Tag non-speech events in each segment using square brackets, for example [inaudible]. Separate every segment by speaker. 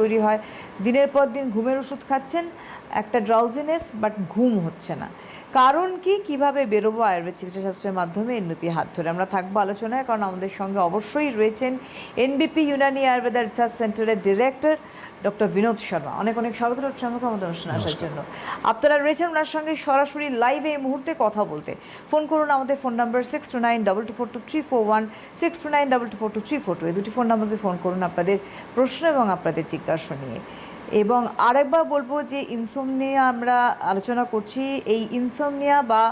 Speaker 1: তৈরি হয়। দিনের পর দিন ঘুমের ওষুধ খাচ্ছেন একটা ড্রাউজিনেস বাট ঘুম হচ্ছে না। কারণ কি? কীভাবে বেরোবো আয়ুর্বেদ চিকিৎসা শাস্ত্রের মাধ্যমে? এনবিপি হাত ধরে আমরা থাকব আলোচনায় কারণ আমাদের সঙ্গে অবশ্যই রয়েছেন এনবিপি ইউনানি আয়ুর্বেদা রিসার্চ সেন্টারের ডিরেক্টর ডক্টর বিনোদ শর্মা। অনেক অনেক স্বাগত ডক্টর শর্মাকে আমাদের অনুষ্ঠানে আসার জন্য। আপনারা রয়েছেন ওনার সঙ্গে সরাসরি লাইভে এই মুহূর্তে কথা বলতে। ফোন করুন আমাদের phone number six two nine double two four two three four one six two nine double two four two three four two এই দুটি ফোন নাম্বারে ফোন করুন আপনাদের প্রশ্ন এবং আপনাদের জিজ্ঞাসা নিয়ে। এবং আরেকবার বলব যে ইনসোমনিয়া আমরা আলোচনা করছি, এই ইনসোমনিয়া বা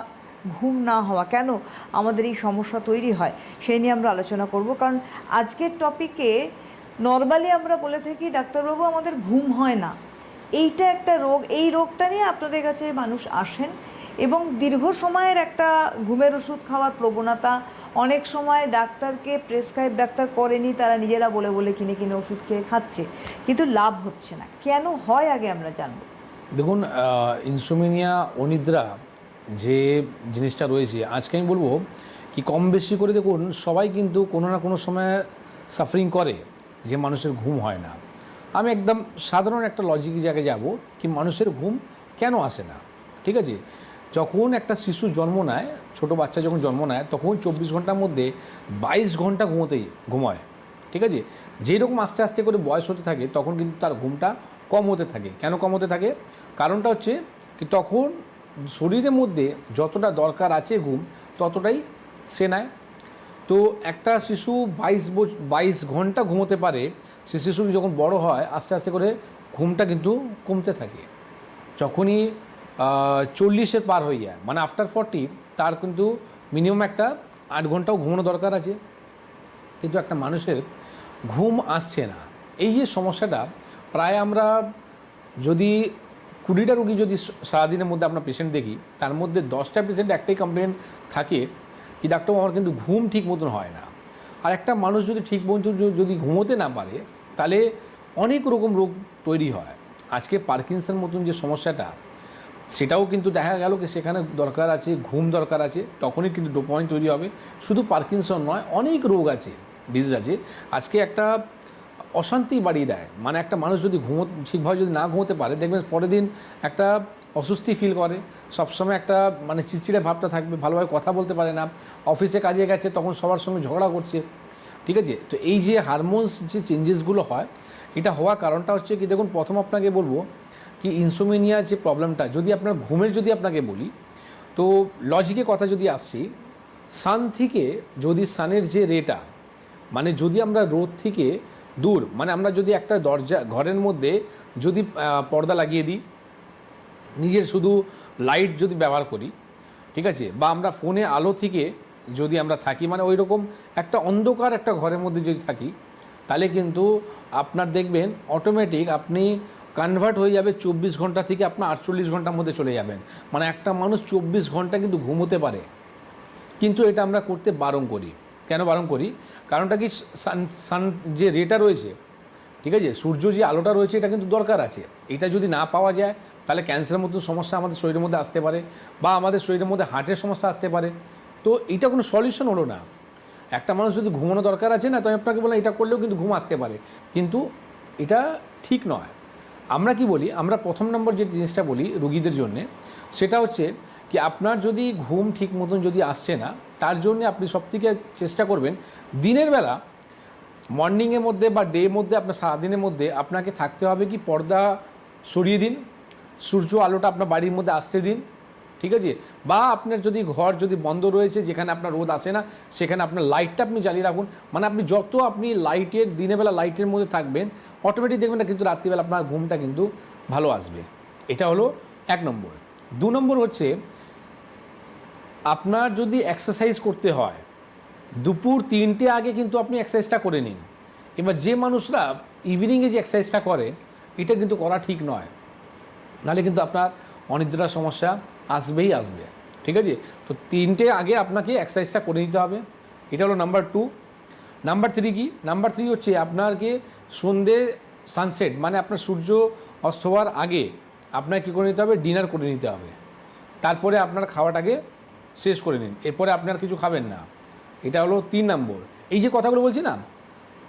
Speaker 1: ঘুম না হওয়া, কেন আমাদের এই সমস্যা তৈরি হয় সেই নিয়ে আমরা আলোচনা করব। কারণ আজকের টপিকে নর্মালি আমরা বলে থাকি, ডাক্তারবাবু, আমাদের ঘুম হয় না। এইটা একটা রোগ, এই রোগটা নিয়ে আপনাদের কাছে মানুষ আসেন এবং দীর্ঘ সময়ের একটা ঘুমের ওষুধ খাওয়ার প্রবণতা অনেক সময় ডাক্তারকে প্রেসক্রাইব ডাক্তার করেনি, তারা নিজেরা বলে বলে কিনে কিনে ওষুধ খেয়ে খাচ্ছে। কিন্তু লাভ হচ্ছে না। কেন হয় আগে আমরা জানব?
Speaker 2: দেখুন ইনসোমিনিয়া অনিদ্রা যে জিনিসটা রয়েছে, আজকে আমি বলব কি কম বেশি করে দেখুন, সবাই কিন্তু কোনো না কোনো সময় সাফারিং করে যে মানুষের ঘুম হয় না। আমি একদম সাধারণ একটা লজিক জায়গায় যাব কি মানুষের ঘুম কেন আসে না? ঠিক আছে? যখন একটা শিশু জন্ম নেয়, ছোটো বাচ্চা যখন জন্ম নেয়, তখন চব্বিশ ঘণ্টার মধ্যে বাইশ ঘণ্টা ঘুমোতেই, ঘুমায়। ঠিক আছে? যেই রকম আস্তে আস্তে করে বয়স হতে থাকে, তখন কিন্তু তার ঘুমটা কম হতে থাকে। কেন কম হতে থাকে? কারণটা হচ্ছে কি, তখন শরীরের মধ্যে যতটা দরকার আছে ঘুম, ততটাই সে নেয়। তো একটা শিশু বাইশ বাইশ ঘণ্টা ঘুমোতে পারে, সে শিশু যখন বড় হয়, আস্তে আস্তে করে ঘুমটা কিন্তু কমতে থাকে। যখনই চল্লিশের পার হয়ে যায়। মানে আফটার ফর্টি তার কিন্তু মিনিমাম একটা আট ঘন্টাও ঘুমানো দরকার আছে। কিন্তু একটা মানুষের ঘুম আসছে না। এই যে সমস্যাটা, প্রায় আমরা যদি কুড়িটা রুগী যদি সারাদিনের মধ্যে আমরা পেশেন্ট দেখি, তার মধ্যে দশটা পেশেন্ট একটাই কমপ্লেন থাকে কি ডাক্তার আমার কিন্তু ঘুম ঠিক মতন হয় না। আর একটা মানুষ যদি ঠিক মতন যদি ঘুমোতে না পারে, তাহলে অনেক রকম রোগ তৈরি হয়। আজকে পার্কিনসন মতন যে সমস্যাটা সেটাও কিন্তু দেখা গেল কি সেখানে দরকার আছে, ঘুম দরকার আছে, তখনই কিন্তু ডোপামিন তৈরি হবে। শুধু পার্কিনসন নয়, অনেক রোগ আছে ডিজিজ আছে। আজকে একটা অশান্তি বাড়িয়ে দেয়। মানে একটা মানুষ যদি ঘুমো, ঠিকভাবে যদি না ঘুমোতে পারে, দেখবেন পরের দিন একটা অস্বস্তি ফিল করে। সবসময় একটা মানে চিড়চিড়ে ভাবটা থাকবে, ভালোভাবে কথা বলতে পারে না। অফিসে কাজে গেছে, তখন সবার সঙ্গে ঝগড়া করছে। ঠিক আছে? তো এই যে হারমোনস যে চেঞ্জেসগুলো হয়, এটা হওয়ার কারণটা হচ্ছে কি, দেখুন, প্রথম আপনাকে বলব কি ইনসোমিনিয়া যে প্রবলেমটা যদি আপনার ঘুমের যদি আপনাকে বলি, তো লজিকে কথা যদি আসছি সান থেকে যদি সানের যে রেটা মানে যদি আমরা রোদ থেকে দূর মানে আমরা যদি একটা দরজা, ঘরের মধ্যে যদি পর্দা লাগিয়ে দিই, নিজের শুধু লাইট যদি ব্যবহার করি, ঠিক আছে, বা আমরা ফোনে আলো থেকে যদি আমরা থাকি মানে ওই রকম একটা অন্ধকার একটা ঘরের মধ্যে যদি থাকি, তাহলে কিন্তু আপনার দেখবেন অটোমেটিক আপনি কনভার্ট হয়ে যাবে চব্বিশ ঘণ্টা থেকে আপনার আটচল্লিশ ঘণ্টার মধ্যে চলে যাবেন। মানে একটা মানুষ চব্বিশ ঘণ্টা কিন্তু ঘুমোতে পারে। কিন্তু এটা আমরা করতে বারণ করি। কেন বারণ করি? কারণটা কি সান সান যে রেটা রয়েছে, ঠিক আছে, সূর্য যে আলোটা রয়েছে, এটা কিন্তু দরকার আছে। এটা যদি না পাওয়া যায়, তাহলে ক্যান্সারের মতো সমস্যা আমাদের শরীরের মধ্যে আসতে পারে বা আমাদের শরীরের মধ্যে হার্টের সমস্যা আসতে পারে। তো এটা কোনো সলিউশন হলো না। একটা মানুষ যদি ঘুমানো দরকার আছে না, তো আমি আপনাকে বললাম এটা করলেও কিন্তু ঘুম আসতে পারে। কিন্তু এটা ঠিক নয়। আমরা কি বলি? আমরা প্রথম নম্বর যে জিনিসটা বলি রুগীদের জন্যে, সেটা হচ্ছে কি আপনার যদি ঘুম ঠিক মতন যদি আসছে না, তার জন্য আপনি সবথেকে চেষ্টা করবেন দিনের বেলা মর্নিংয়ের মধ্যে বা ডে মধ্যে আপনার সারাদিনের মধ্যে আপনাকে থাকতে হবে কি পর্দা সরিয়ে দিন, সূর্য আলোটা আপনার বাড়ির মধ্যে আসতে দিন ঠিক আছে? বা আপনার যদি ঘর যদি বন্ধ রয়েছে, যেখানে আপনার রোদ আসে না, সেখানে আপনার লাইটটা আপনি জ্বালিয়ে রাখুন। মানে আপনি যত আপনি লাইটের দিনের বেলা লাইটের মধ্যে থাকবেন অটোমেটিক দেখবেন না কিন্তু রাত্রিবেলা আপনার ঘুমটা কিন্তু ভালো আসবে। এটা হলো এক নম্বর। দু নম্বর হচ্ছে, আপনার যদি এক্সারসাইজ করতে হয়, দুপুর তিনটে আগে কিন্তু আপনি এক্সারসাইজটা করে নিন। এবার যে মানুষরা ইভিনিংয়ে যে এক্সারসাইজটা করে, এটা কিন্তু করা ঠিক নয়। নাহলে কিন্তু আপনার অনিদ্রার সমস্যা আসবেই আসবে, ঠিক আছে? তো তিনটে আগে আপনাকে এক্সারসাইজটা করে নিতে হবে। এটা হলো নাম্বার টু নাম্বার থ্রি কি? নাম্বার থ্রি হচ্ছে আপনাকে সন্ধে সানসেট মানে আপনার সূর্য অস্ত হওয়ার আগে আপনাকে কী করে নিতে হবে? ডিনার করে নিতে হবে। তারপরে আপনার খাওয়াটাকে শেষ করে নিন। এরপরে আপনার কিছু খাবেন না। এটা হলো তিন নম্বর। এই যে কথাগুলো বলছি না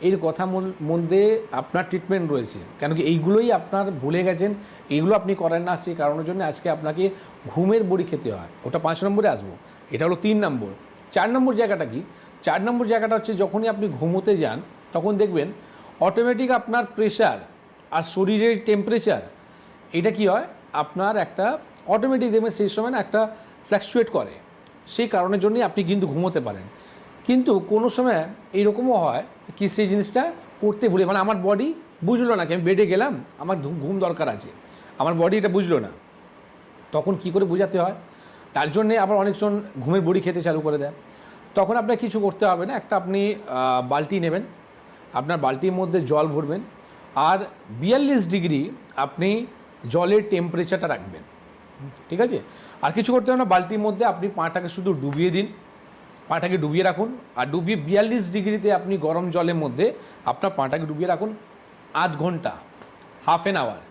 Speaker 2: এর কথা মধ্যে আপনার ট্রিটমেন্ট রয়েছে। কেন কি এইগুলোই আপনার ভুলে গেছেন, এইগুলো আপনি করেন না সেই কারণের জন্য আজকে আপনাকে ঘুমের বড়ি খেতে হয়। ওটা পাঁচ নম্বরে আসব। এটা হলো তিন নম্বর। চার নম্বর জায়গাটা কি? চার নম্বর জায়গাটা হচ্ছে যখনই আপনি ঘুমোতে যান, তখন দেখবেন অটোমেটিক আপনার প্রেশার আর শরীরের টেম্পারেচার এটা কি হয়? আপনার একটা অটোমেটিক দেখবেন সেই সময় না একটা ফ্ল্যাকচুয়েট করে। সেই কারণের জন্যই আপনি কিন্তু ঘুমোতে পারেন। কিন্তু কোনো সময় এইরকমও হয় কি সেই জিনিসটা করতে ভুলে মানে আমার বডি বুঝলো না কি আমি বেডে গেলাম, আমার ঘুম- দরকার আছে। আমার বডি এটা বুঝলো না। তখন কি করে বোঝাতে হয়? তার জন্যে আবার অনেকজন ঘুমের বড়ি খেতে চালু করে দেয়। তখন আপনার কিছু করতে হবে না। একটা আপনি বালতি নেবেন। আপনার বালতির মধ্যে জল ভরবেন। আর বিয়াল্লিশ ডিগ্রি আপনি জলের টেম্পারেচারটা রাখবেন। ঠিক আছে? আর কিছু করতে হবে না। বালতির মধ্যে আপনি পাটাকে শুধু ডুবিয়ে দিন। পাটাকে ডুবিয়ে রাখুন। আর ডুবিয়ে বিয়াল্লিশ ডিগ্রিতে আপনি গরম জলের মধ্যে আপনার পাটাকে ডুবিয়ে রাখুন আধ ঘণ্টা হাফ এন আওয়ার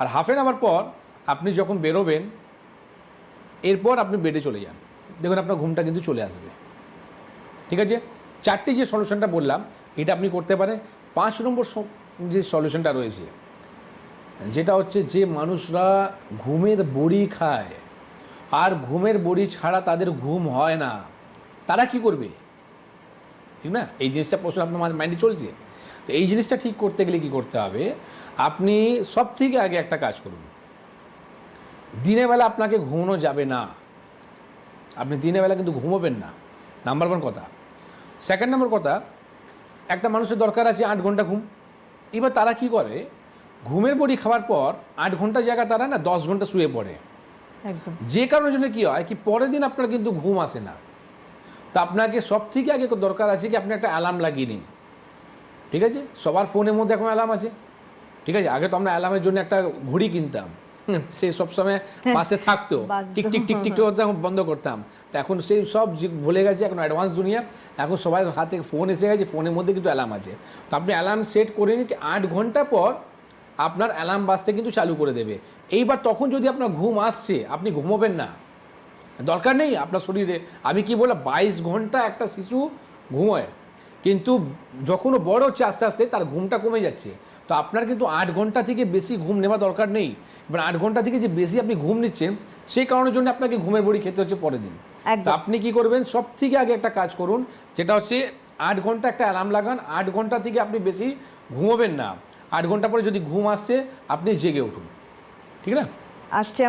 Speaker 2: আর হাফ এন আওয়ার পর আপনি যখন বেরোবেন, এরপর আপনি বেডে চলে যান। দেখুন আপনার ঘুমটা কিন্তু চলে আসবে। ঠিক আছে? চারটি যে সলিউশনটা বললাম, এটা আপনি করতে পারেন। পাঁচ নম্বর যে সলিউশনটা রয়েছে, যেটা হচ্ছে যে মানুষরা ঘুমের বড়ি খায়। আর ঘুমের বড়ি ছাড়া তাদের ঘুম হয় না। তারা কি করবে? ঠিক না? এই জিনিসটা প্রশ্ন আপনার মাঝে মাইন্ডে চলছে। তো এই জিনিসটা ঠিক করতে গেলে কি করতে হবে? আপনি সব থেকে আগে একটা কাজ করুন। দিনের বেলা আপনাকে ঘুমানো যাবে না। আপনি দিনের বেলা কিন্তু ঘুমোবেন না। নাম্বার ওয়ান কথা। সেকেন্ড নম্বর কথা একটা মানুষের দরকার আছে আট ঘণ্টা ঘুম। এবার তারা কি করে? ঘুমের বড়ি খাওয়ার পর আট ঘণ্টা জায়গা তারা না দশ ঘণ্টা শুয়ে পড়ে। যে কারণের জন্য কী হয়? কি পরের দিন আপনার কিন্তু ঘুম আসে না। তো আপনাকে সব থেকে আগে দরকার আছে কি আপনি একটা অ্যালার্ম লাগিয়ে নিন। ঠিক আছে? সবার ফোনের মধ্যে এখন অ্যালার্ম আছে। ঠিক আছে? আগে তো আমরা অ্যালার্মের জন্য একটা ঘড়ি কিনতাম। [laughs] সে সবসময় পাশে থাকতো। টিক টিক টিক টিক এখন বন্ধ করতাম। তো এখন সেই সব ভুলে গেছে এখন অ্যাডভান্স দুনিয়া। এখন সবার হাতে ফোন এসে গেছে ফোনের মধ্যে কিন্তু অ্যালার্ম আছে। তো আপনি অ্যালার্ম সেট করে নিন কি আট ঘণ্টা পর আপনার অ্যালার্ম বাজতে কিন্তু চালু করে দেবে। এইবার তখন যদি আপনার ঘুম আসছে আপনি ঘুমোবেন না। দরকার নেই আপনার শরীরে। আমি কি বললাম বাইশ ঘণ্টা একটা শিশু ঘুমোয় কিন্তু যখনও বড় হচ্ছে আস্তে আস্তে তার ঘুমটা কমে যাচ্ছে। তো আপনার কিন্তু আট ঘণ্টা থেকে বেশি ঘুম নেওয়া দরকার নেই। এবার আট ঘণ্টা থেকে যে বেশি আপনি ঘুম নিচ্ছেন সেই কারণের জন্য আপনাকে ঘুমের বড়ি খেতে হচ্ছে পরের দিন। আপনি কি করবেন সব থেকে আগে একটা কাজ করুন যেটা হচ্ছে আট ঘণ্টা একটা অ্যালার্ম লাগান আট ঘণ্টা থেকে আপনি বেশি ঘুমোবেন না। আট ঘণ্টা পরে যদি ঘুম আসছে আপনি জেগে উঠুন। ঠিক না?
Speaker 1: আসছে